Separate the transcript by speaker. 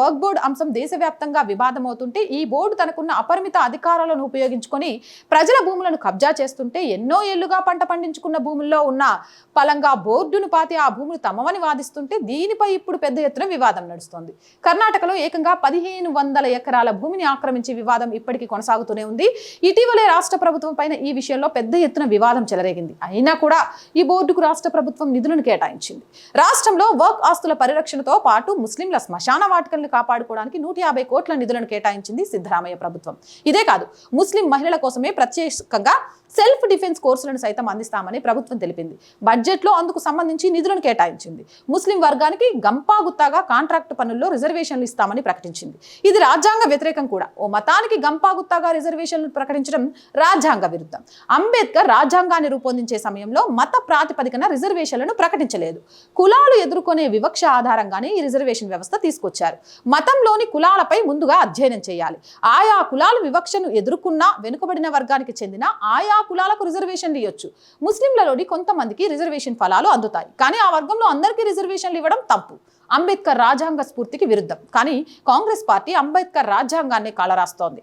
Speaker 1: Work board అంశం దేశవ్యాప్తంగా వివాదమవుతుంటే ఈ బోర్డు తనకున్న అపరిమిత అధికారాలను ఉపయోగించుకొని ప్రజల భూములను కబ్జా చేస్తుంటే ఎన్నో ఏళ్ళుగా పంట పండించుకున్న భూముల్లో ఉన్న పలంగా బోర్డును పాతి ఆ భూములు తమవని వాదిస్తుంటే దీనిపై ఇప్పుడు పెద్ద ఎత్తున వివాదం నడుస్తోంది. కర్ణాటకలో ఏకంగా పదిహేను వందల ఎకరాల భూమిని ఆక్రమించి వివాదం ఇప్పటికీ కొనసాగుతూనే ఉంది. ఇటీవలే రాష్ట్ర ప్రభుత్వం పైన ఈ విషయంలో పెద్ద ఎత్తున వివాదం చెలరేగింది. అయినా కూడా ఈ బోర్డుకు రాష్ట్ర ప్రభుత్వం నిధులను కేటాయించింది. రాష్ట్రంలో వర్క్ ఆస్తుల పరిరక్షణతో పాటు ముస్లింల శ్మశాన వాటికలను కాపాడుకోవడానికి నూట యాభై కోట్ల నిధులను కేటాయించింది సిద్ధరామయ్య ప్రభుత్వం. ఇదే కాదు ముస్లిం మహిళల కోసమే ప్రత్యేకంగా సెల్ఫ్ డిఫెన్స్ కోర్సులను సైతం అందిస్తామని ప్రభుత్వం తెలిపింది. బడ్జెట్లో అందుకు సంబంధించి నిధులను కేటాయించింది. ముస్లిం వర్గానికి గంపా గుత్తాగా కాంట్రాక్ట్ పనుల్లో రిజర్వేషన్లు ఇస్తామని ప్రకటించింది. ఇది రాజ్యాంగ వ్యతిరేకం కూడా. ఓ మతానికి గంపా గుత్తాగా రిజర్వేషన్లు ప్రకటించడం రాజ్యాంగ విరుద్ధం. అంబేద్కర్ రాజ్యాంగాన్ని రూపొందించే సమయంలో మత ప్రాతిపదికన రిజర్వేషన్లను ప్రకటించలేదు. కులాలు ఎదుర్కొనే వివక్ష ఆధారంగానే ఈ రిజర్వేషన్ వ్యవస్థ తీసుకొచ్చారు. మతంలోని కులాలపై ముందుగా అధ్యయనం చేయాలి. ఆయా కులాల వివక్షను ఎదుర్కొన్నా వెనుకబడిన వర్గానికి చెందిన ఆయా కులాలకు రిజర్వేషన్లు ఇవ్వచ్చు ముస్లింలలోని కొంతమందికి రిజర్వేషన్ ఫలాలు అందుతాయి. కానీ ఆ వర్గంలో అందరికీ రిజర్వేషన్లు ఇవ్వడం తప్పు. అంబేద్కర్ రాజ్యాంగ స్ఫూర్తికి విరుద్ధం. కానీ కాంగ్రెస్ పార్టీ అంబేద్కర్ రాజ్యాంగాన్ని కాలరాస్తోంది.